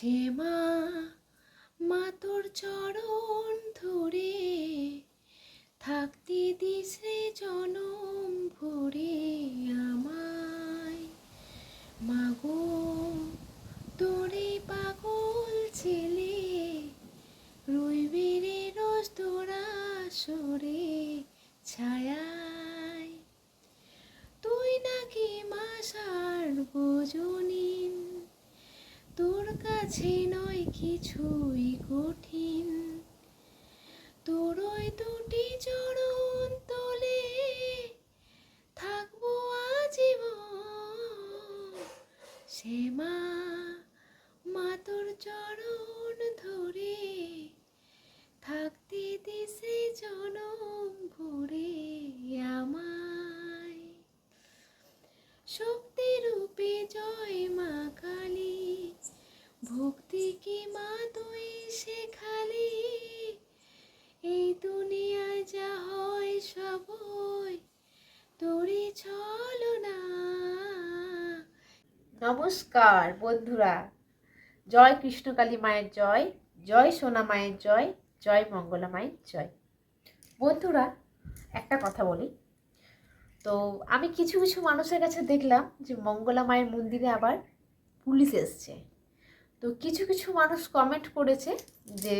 সে মা মা তোর চরণ ধরে। থাকতে দিস জনম ভরে আমায়। মাগো তোরে পাগল ছেলে, রইবে রে রোজ তোরা সরে। কাছে নয় কিছুই কঠিন। তোরই দুটি চরণ তোলে থাকব আজীবন। সে মা তোর চরণ শেখালি এই দুনিয়ায় যা হয় সবই তোরে চলো না। নমস্কার বন্ধুরা, জয় কৃষ্ণকালী মায়ের জয় জয় সোনা মায়ের জয় জয় মঙ্গলা মায়ের জয়। বন্ধুরা, একটা কথা বলি। তো আমি কিছু কিছু মানুষের কাছে দেখলাম যে মঙ্গলা মায়ের মন্দিরে আবার পুলিশ এসছে। তো কিছু কিছু মানুষ কমেন্ট করেছে যে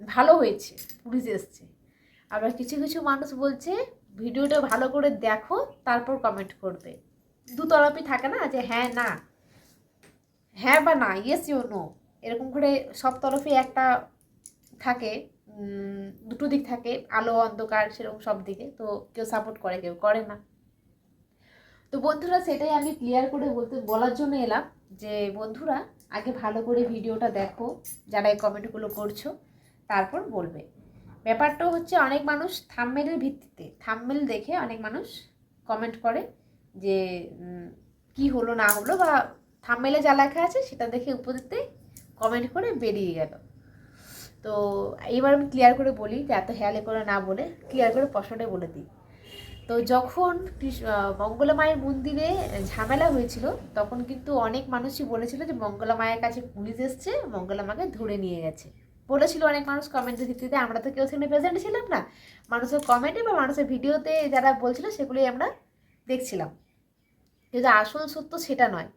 ভালো হয়েছে, পুলিশ এসছে। আবার কিছু কিছু মানুষ বলছে, ভিডিওটা ভালো করে দেখো, তারপর কমেন্ট করবে। দুতরফই থাকে না যে হ্যাঁ না। হ্যাঁ বা না? ইয়েস ইউ নো এরকম করে সব তরফে একটা থাকে দুটো দিক থাকে, আলো, অন্ধকার, সেরকম সব দিকে। তো কেউ সাপোর্ট করে, কেউ করে না। তো বন্ধুরা, সেটাই আমি ক্লিয়ার করে বলতে, বলার জন্য এলাম যে বন্ধুরা, আগে ভালো করে ভিডিওটা দেখো, যারা এই কমেন্টগুলো করছ, তারপর বলবে। ব্যাপারটা হচ্ছে, অনেক মানুষ থাম্মেলের ভিত্তিতে থাম্মেল দেখে অনেক মানুষ কমেন্ট করে যে কি হলো, না হলো, বা থাম্মেলে যা লেখা আছে, সেটা দেখে উপদিতে কমেন্ট করে বেরিয়ে গেল। তো এইবার আমি ক্লিয়ার করে বলি, যে এত হেয়ালে করে না বলে ক্লিয়ার করে প্রশ্নটা বলে দিই। তো যখন মঙ্গলা মায়ের মন্দিরে ঝামেলা হয়েছিল, তখন কিন্তু অনেক মানুষই বলেছিল যে মঙ্গলা মায়ের কাছে পুলিশ এসছে, মঙ্গলা মাকে ধরে নিয়ে গেছে। বলেছিল অনেক মানুষ কমেন্টের ভিত্তিতে, আমরা তো কেউ সেখানে প্রেজেন্ট ছিলাম না। মানুষের কমেন্টে বা মানুষের ভিডিওতে যারা বলছিল, সেগুলোই আমরা দেখছিলাম। কিন্তু আসল সত্য সেটা নয়।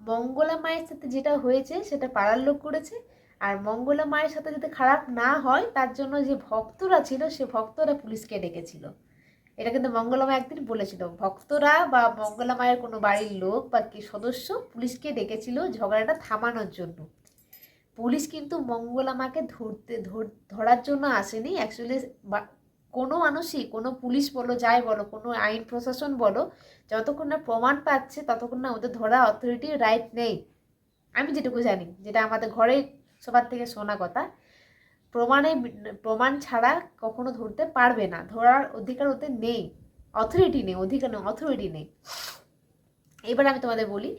মঙ্গলা মায়ের সাথে যেটা হয়েছে, সেটা পাড়ার লোক করেছে। আর মঙ্গলা মায়ের সাথে যদি খারাপ না হয়, তার জন্য যে ভক্তরা ছিল, সে ভক্তরা পুলিশকে ডেকেছিল। এটা কিন্তু মঙ্গলা মা একদিন বলেছিল ভক্তরা বা মঙ্গলা মায়ের কোনো বাড়ির লোক বা কি সদস্য পুলিশকে ডেকেছিল ঝগড়াটা থামানোর জন্য। পুলিশ কিন্তু মঙ্গলা মাকে ধরতে ধরার জন্য আসেনি। অ্যাকচুয়ালি কোনো মানুষই, কোনো পুলিশ বলো, যাই বলো, কোনো আইন প্রশাসন বলো, যতক্ষণ না প্রমাণ পাচ্ছে, ততক্ষণ না ওদের ধরা অথরিটি রাইট নেই। আমি যেটুকু জানি, যেটা আমাদের ঘরে সবার থেকে শোনা কথা। প্রমাণে প্রমাণ ছাড়া কখনো ধরতে পারবে না। ধরার অধিকার ওতে নেই। অথরিটি নেই, অধিকার নেই অথরিটি নেই। এবার আমি তোমাদের বলি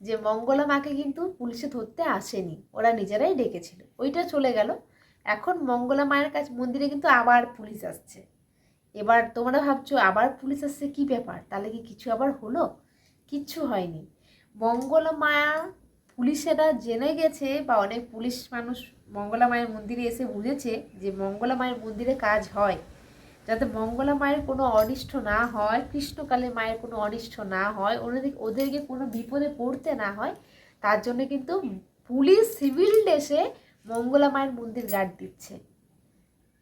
যে মঙ্গলা মাকে কিন্তু পুলিশে ধরতে আসেনি। ওরা নিজেরাই ডেকেছিল। ওইটা চলে গেল। এখন মঙ্গলা মায়ের কাছে, মন্দিরে কিন্তু আবার পুলিশ আসছে। এবার তোমরা ভাবছ, আবার পুলিশ আসছে কি ব্যাপার? তাহলে কি কিছু আবার হলো? কিচ্ছু হয়নি। মঙ্গলা মায়া পুলিশেরা জেনে গেছে বা অনেক পুলিশ মানুষ মঙ্গলা মায়ের মন্দিরে এসে বুঝেছে যে মঙ্গলা মায়ের মন্দিরে কাজ হয়। যাতে মঙ্গলা মায়ের কোনো অনিষ্ট না হয়, কৃষ্ণকালে মায়ের কোনো অনিষ্ট না হয় ওদের ওদেরকে কোনো বিপদে পড়তে না হয়, তার জন্য কিন্তু পুলিশ সিভিল ড্রেসে মঙ্গলা মায়ের মন্দির গার্ড দিচ্ছে।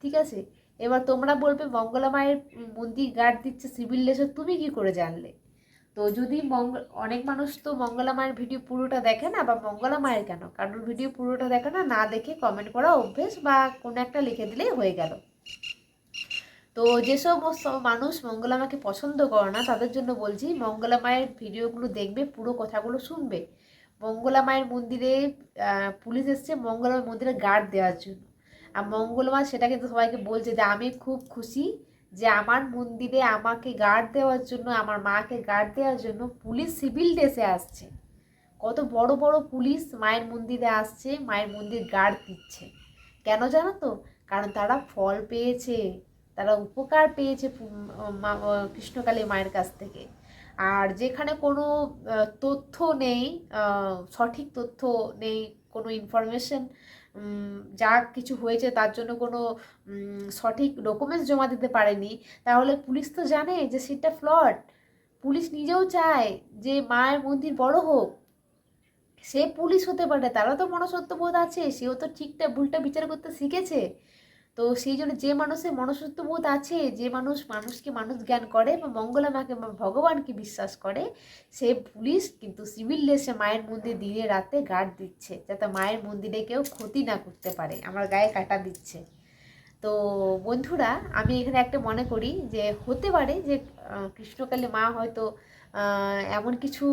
ঠিক আছে? এবার তোমরা বলবে মঙ্গলা মায়ের মন্দির গার্ড দিচ্ছে, সিভিল ড্রেসে তুমি কি করে জানলে? তো যদি মঙ্গ অনেক মানুষ তো মঙ্গলা মায়ের ভিডিও পুরোটা দেখে না, বা মঙ্গলা মায়ের কেন? কারোর ভিডিও পুরোটা দেখে না না দেখে কমেন্ট করা অভ্যেস বা কোনো একটা লিখে দিলেই হয়ে গেল। তো যে সমস্ত মানুষ মঙ্গলা মাকে পছন্দ করে না, তাদের জন্য বলছি, মঙ্গলা মায়ের ভিডিওগুলো দেখবে, পুরো কথাগুলো শুনবে। মঙ্গলা মায়ের মন্দিরে পুলিশ এসছে মঙ্গলা মন্দিরে গার্ড দেওয়ার জন্য। আর মঙ্গলা মা সেটা কিন্তু সবাইকে বলছে যে, আমি খুব খুশি যে আমার মন্দিরে আমাকে গার্ড দেওয়ার জন্য, আমার মাকে গার্ড দেওয়ার জন্য পুলিশ সিভিল ড্রেসে আসছে। কত বড় বড় পুলিশ মায়ের মন্দিরে আসছে, মায়ের মন্দির গার্ড দিচ্ছে। কেন জানো তো? কারণ তারা ফল পেয়েছে, তারা উপকার পেয়েছে কৃষ্ণকালী মায়ের কাছ থেকে। আর যেখানে কোনো তথ্য নেই সঠিক তথ্য নেই, কোনো ইনফরমেশন যা কিছু হয়েছে তার জন্য কোনো সঠিক ডকুমেন্টস জমা দিতে পারেনি, তাহলে পুলিশ তো জানে যে সিটটা ফ্লট পুলিশ নিজেও চায় যে মায়ের মন্দির বড় হোক। সে পুলিশ হতে পারে, তারা তো মনসত্ত্ববোধ আছে, সেও তো ঠিকটা ভুলটা বিচার করতে শিখেছে। তো সেই জন্য যে মানুষের মনসত্ত্ববোধ আছে, যে মানুষ মানুষকে মানুষ জ্ঞান করে বা মঙ্গলা মাকে বা ভগবানকে বিশ্বাস করে, সে পুলিশ কিন্তু সিভিল ড্রেসে মায়ের মন্দির দিনে রাতে গার্ড দিচ্ছে, যাতে মায়ের মন্দিরে কেউ ক্ষতি না করতে পারে। আমার গায়ে কাটা দিচ্ছে। তো বন্ধুরা, আমি এখানে একটা মনে করি যে হতে পারে যে কৃষ্ণকালী মা হয়তো এমন কিছু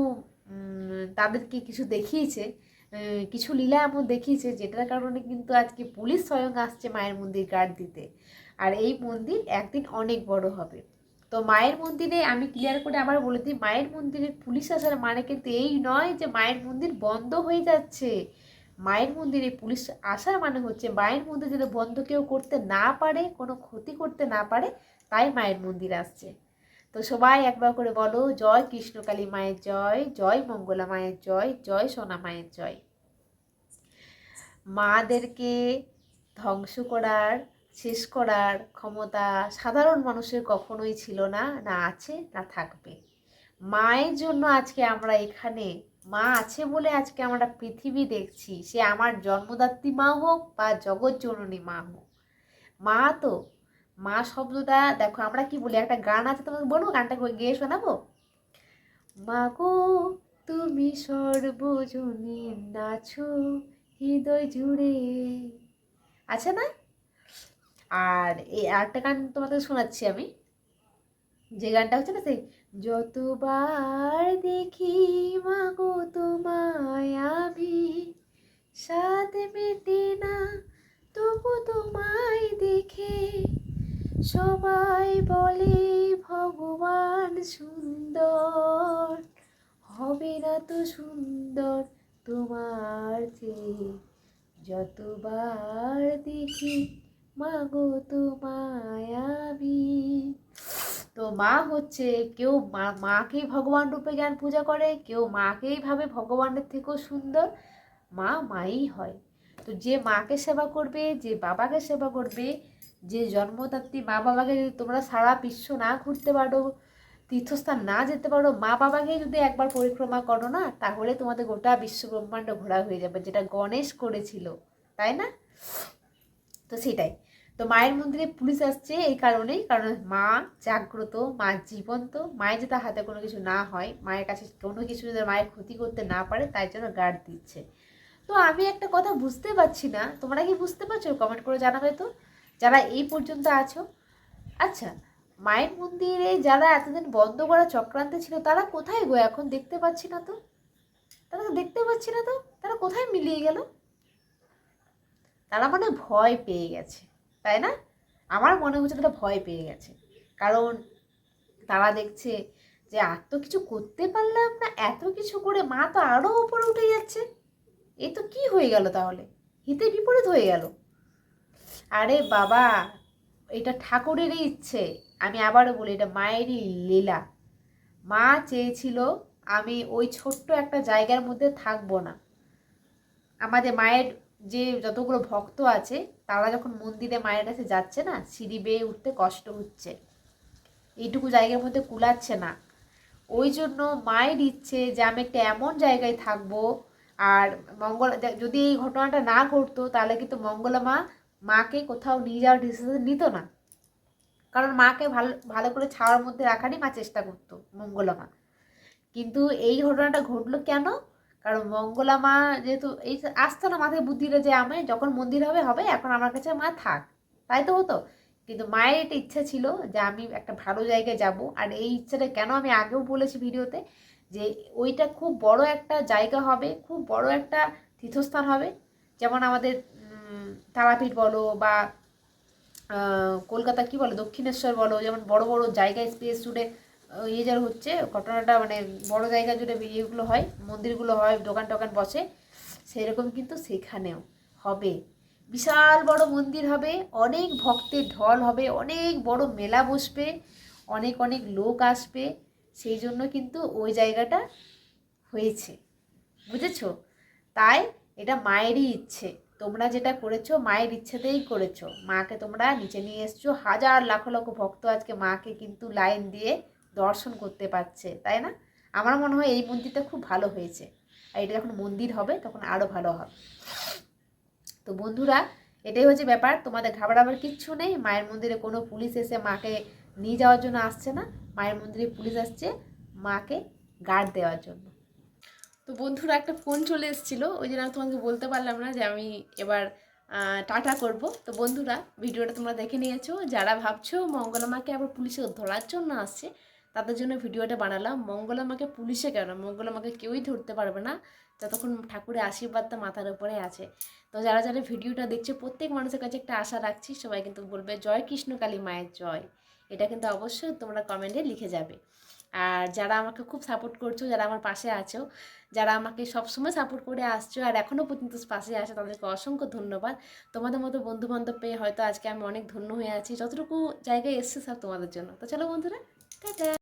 তাদেরকে কিছু দেখিয়েছে কিছু লীলা এমন দেখিয়েছে যেটার কারণে কিন্তু আজকে পুলিশ স্বয়ং আসছে মায়ের মন্দির গার্ড দিতে। আর এই মন্দির একদিন অনেক বড় হবে। তো মায়ের মন্দিরে আমি ক্লিয়ার করে আবার বলে দিই, মায়ের মন্দিরে পুলিশ আসার মানে কিন্তু এই নয় যে মায়ের মন্দির বন্ধ হয়ে যাচ্ছে। মায়ের মন্দিরে পুলিশ আসার মানে হচ্ছে মায়ের মন্দির যাতে বন্ধ কেউ করতে না পারে, কোনো ক্ষতি করতে না পারে, তাই মায়ের মন্দির আসছে। তো সবাই একবার করে বলো, জয় কৃষ্ণকালী মায়ের জয় জয় মঙ্গলা মায়ের জয় জয় সোনা মায়ের জয়। মাদেরকে ধ্বংস করার, শেষ করার ক্ষমতা সাধারণ মানুষের কখনোই ছিল না না আছে, না থাকবে। মায়ের জন্য আজকে আমরা এখানে, মা আছে বলে আজকে আমরা পৃথিবী দেখছি, সে আমার জন্মদাত্রী মা হোক বা জগৎ জননী মা হোক। মা তো মা শব্দটা দেখো, আমরা কি বলি? একটা গান আছে তোমাকে বলব গানটা গিয়ে শোনাবো? মা গো, তুমি সর্বজনীন নাছো হৃদয় জুড়ে। আছে না? আর এই আরেকটা গান তোমাদের শোনাচ্ছি আমি। যে গানটা হচ্ছে না সেই? যতবার দেখি মাগো তোমায় সবাই বলে, ভগবান সুন্দর, হবে না তো সুন্দর তোমার চেয়ে। যতবার দেখি মাগো তোমায় আমি। তো মা হচ্ছে কেউ মা, মাকেই ভগবান রূপে জ্ঞান পূজা করে, কেউ মাকেই ভাবে ভগবানের থেকেও সুন্দর, মা মাই হয়। তো যে মাকে সেবা করবে, যে বাবাকে সেবা করবে যে জন্মদাত্রী মা বাবাকে যদি তোমরা সারা বিশ্ব না ঘুরতে পারো, তীর্থস্থান না যেতে পারো মা বাবাকে যদি একবার পরিক্রমা করো না, তাহলে তোমাদের গোটা বিশ্ব ব্রহ্মাণ্ড ঘোরা হয়ে যাবে, যেটা গণেশ করেছিল। তাই না? তো সেটাই। তো মায়ের মন্দিরে পুলিশ আসছে এই কারণেই, কারণ মা জাগ্রত, মা জীবন্ত, মায়ের যাতে হাতে কোনো কিছু না হয়, মায়ের কাছে কোনো কিছু যাতে মায়ের ক্ষতি করতে না পারে, তাই জন্য গার্ড দিচ্ছে। তো আমি একটা কথা বুঝতে পারছি না, তোমরা কি বুঝতে পারছ? কমেন্ট করে জানাবে তো। যারা এই পর্যন্ত আছো? আচ্ছা মায়ের মন্দিরে যারা এতদিন বন্ধ করা চক্রান্তে ছিল, তারা কোথায় গো? এখন দেখতে পাচ্ছি না তো। তারা দেখতে পাচ্ছি না তো। তারা কোথায় মিলিয়ে গেল? তারা মানে ভয় পেয়ে গেছে, তাই না? আমার মনে হচ্ছে তারা ভয় পেয়ে গেছে। কারণ তারা দেখছে যে, আর তো কিছু করতে পারলাম না, এত কিছু করে মা তো আরও উপরে উঠে যাচ্ছে। এ তো কি হয়ে গেল তাহলে? হিতে বিপরীত হয়ে গেল। আরে বাবা, এটা ঠাকুরেরই ইচ্ছে। আমি আবারও বলি, এটা মায়েরই লীলা। মা চেয়েছিল আমি ওই ছোট্ট একটা জায়গার মধ্যে থাকব না। আমাদের মায়ের যে যতগুলো ভক্ত আছে, তারা যখন মন্দিরে মায়ের কাছে যাচ্ছে না, সিঁড়ি বেয়ে উঠতে কষ্ট হচ্ছে। এইটুকু জায়গার মধ্যে কুলাচ্ছে না। ওই জন্য মায়ের ইচ্ছে যে আমি একটা এমন জায়গায় থাকব, আর মঙ্গল, যদি এই ঘটনাটা না ঘটতো, তাহলে কিন্তু মঙ্গলা মা মাকে কোথাও নিয়ে যাওয়ার ডিসিশন নিত না। কারণ মাকে ভালো ভালো করে ছাওয়ার মধ্যে রাখারই মা চেষ্টা করতো মঙ্গলা মা। কিন্তু এই ঘটনাটা ঘটলো কেন? কারণ মঙ্গলা মা যেহেতু, এই আসতো না মাথায় বুদ্ধিটা যে আমি যখন মন্দির হবে হবে, এখন আমার কাছে মা থাক। তাই তো হতো। কিন্তু মায়ের এটা ইচ্ছা ছিল যে আমি একটা ভালো জায়গায় যাব। আর এই ইচ্ছাটা কেন আমি আগেও বলেছি ভিডিওতে যে ওইটা খুব বড় একটা জায়গা হবে, খুব বড় একটা তীর্থস্থান হবে। যেমন আমাদের তারাপীঠ বলো বা কলকাতা কি বলো, দক্ষিণেশ্বর বলো, যেমন বড় বড় জায়গায় স্পেস জুড়ে ইয়ে যার হচ্ছে, ঘটনাটা মানে বড় জায়গা জুড়ে ইয়েগুলো হয়, মন্দিরগুলো হয়, দোকান টোকান বসে, সেরকম কিন্তু সেখানেও হবে। বিশাল বড় মন্দির হবে, অনেক ভক্তের ঢল হবে, অনেক বড় মেলা বসবে, অনেক অনেক লোক আসবে, সেই জন্য কিন্তু ওই জায়গাটা হয়েছে। বুঝেছ? তাই এটা মায়েরই ইচ্ছে। তোমরা যেটা করেছ, মায়ের ইচ্ছেতেই করেছ। মাকে তোমরা নিচে নিয়ে এসছো। হাজার লাখ লক্ষ ভক্ত আজকে মাকে কিন্তু লাইন দিয়ে দর্শন করতে পারছে, তাই না? আমার মনে হয় এই মন্দিরটা খুব ভালো হয়েছে। আর এটা যখন মন্দির হবে, তখন আরও ভালো হবে। তো বন্ধুরা, এটাই হচ্ছে ব্যাপার। তোমাদের ঘাবড়াবার কিচ্ছু নেই। মায়ের মন্দিরে কোনো পুলিশ এসে মাকে নিয়ে যাওয়ার জন্য আসছে না। মায়ের মন্দিরে পুলিশ আসছে মাকে গার্ড দেওয়ার জন্য। তো বন্ধুরা একটা ফোন চলে এসেছিল, ওই জন্য আমি তোমাকে বলতে পারলাম না যে আমি এবার টাটা করব। তো বন্ধুরা, ভিডিওটা তোমরা দেখে নিয়েছো। যারা ভাবছ মঙ্গলামাকে আবার পুলিশে ধরার জন্য আসছে, তাদের জন্য ভিডিওটা বানালাম। মঙ্গলামাকে পুলিশে কেন? মঙ্গলামাকে কেউই ধরতে পারবে না। যতক্ষণ ঠাকুরের আশীর্বাদটা মাথার উপরে আছে। তো যারা যারা ভিডিওটা দেখছে, প্রত্যেক মানুষের কাছে একটা আশা রাখছি, সবাই কিন্তু বলবে, জয় কৃষ্ণকালী মায়ের জয়। এটা কিন্তু অবশ্যই তোমরা কমেন্টে লিখে যাবে। আর যারা আমাকে খুব সাপোর্ট করছ, যারা আমার পাশে আছো, যারা আমাকে সবসময় সাপোর্ট করে আসছো আর এখনও পর্যন্ত পাশে আসে তাদেরকে অসংখ্য ধন্যবাদ। তোমাদের মতো বন্ধু বান্ধব পেয়ে হয়তো আজকে আমি অনেক ধন্য হয়ে আছি। যতটুকু জায়গায় এসছে সব তোমাদের জন্য। তো চলো বন্ধুরা, টাটা!